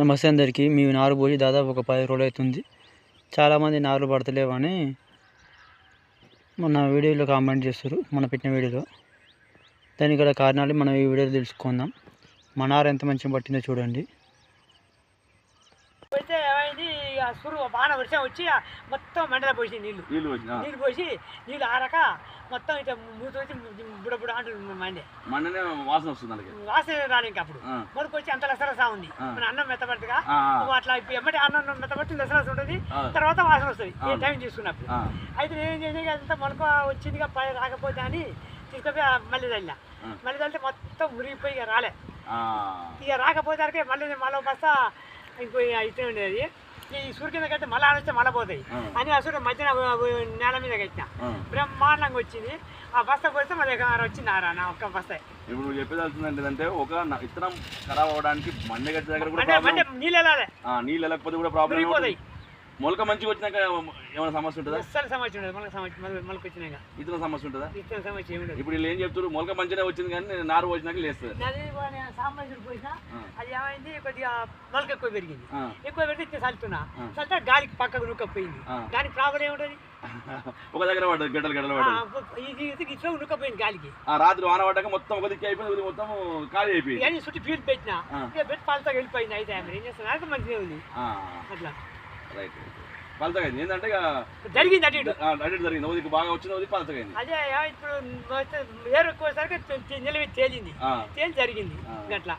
నమస్తే అందరికీ మీ నారు పోయి దాదాపు ఒక పది రోజులు అవుతుంది. చాలామంది నారులు పడతలేవని మొన్న వీడియోలో కామెంట్ చేస్తారు మన పెట్టిన వీడియోలో. దానికి గల కారణాలు మనం ఈ వీడియోలో తెలుసుకుందాం. మన నారు ఎంత మంచిగా పట్టిందో చూడండి పోతే ఏమైంది ఆ సురు బాణ వర్షం వచ్చి మొత్తం మండల పోసి నీళ్ళు నీళ్ళు పోసి నీళ్ళు ఆరక మొత్తం ఇట్లా మూత వచ్చి బుడ బుడ అంటుంది మండే. మండనే వాసన వస్తుంది వాసన రాలి ఇంకా అప్పుడు. ఆ, మొదకు వచ్చి అంత లసరసా ఉంది. మన అన్నం మెత్తబట్టుగా అట్లా ఎమ్మటి అన్నం మెత్తబట్టి లసరస ఉంటుంది. తర్వాత వాసన వస్తుంది. ఏ. టైం తీసుకున్నప్పుడు ఆ, అయితే నేను చేసి అంతా మొలక వచ్చిందిగా పై రాకపోతే అని తీసుకుపోయి ఆ మళ్ళీ చల్లా ఆ. మళ్ళీ చల్లితే మొత్తం మురిగిపోయి ఇక రాలే. ఇక రాకపోతే మళ్ళీ మళ్ళీ బస్తా ఇంకో ఇట్టే ఉండేది. ఈ సూర్య కింద కడితే మళ్ళీ ఆడిస్తే మళ్ళీ పోతాయి. ఆ, అని అసలు మధ్యన నేల మీద కట్టిన. ఆ. బ్రహ్మాండంగా వచ్చింది. ఆ బస్తా పోతే మళ్ళీ వచ్చింది ఆరా నా ఒక్క బస్తా. ఇప్పుడు నువ్వు చెప్పేది అవుతుంది ఏంటంటే ఒక విత్తనం ఖరాబ్ అవడానికి మండే గట్టి దగ్గర కూడా నీళ్ళు వెళ్ళాలి. నీళ్ళు వెళ్ళకపోతే కూడా ప్రాబ్లం మొలక మంచిగా వచ్చినాక ఏమైనా సమస్య ఉంటుందా? అస్సలు సమస్య ఉండదు. మనకు సమస్య మనకు వచ్చినాక. విత్తనం సమస్య ఉంటుందా? ఇచ్చిన సమస్య ఏమి ఇప్పుడు వీళ్ళు ఏం చెప్తారు మొలక మంచిగా వచ్చింది కానీ నారు వచ్చినాక లేస్తుంది సామాన్యుడు పోయినా ఆ. అది ఏమైంది? కొద్దిగా మొలక ఎక్కువ పెరిగింది. ఆ, ఎక్కువ పెడితే ఇచ్చే చల్లుతున్నా. ఆ. చల్లితే గాలికి పక్కకు నుక్కపోయింది. ఆ. దానికి ప్రాబ్లం ఏముంటుంది? ఒక దగ్గర పడ్డది గడ్డలు గడ్డలు పడ్డది. ఇట్లా నుక్కపోయింది గాలికి. ఆ రాత్రి వాన పడ్డాక మొత్తం ఒక దిక్కు అయిపోయింది మొత్తం ఖాళీ అయిపోయింది. చుట్టూ ఫీల్ పెట్టినా. పెట్టి పాలతో వెళ్ళిపోయింది. అయితే ఏం చేస్తున్నా మంచిగా ఉంది. ఆ, అట్లా. రైట్. పలతగా అయింది ఏంటంటే ఇక జరిగింది అటు ఇటు. అడిట్ జరిగింది. దిక్కు బాగా వచ్చింది ఒక దిక్కు పలతగా అయింది అదే ఇప్పుడు ఏరు ఎక్కువసరికి నిలవి తేలింది. తేలి జరిగింది. అట్లా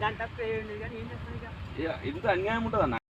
దాని తప్ప ఏం లేదు కానీ ఏం చేస్తాను ఇక? ఇంత అన్యాయం ఉంటుంది అన్న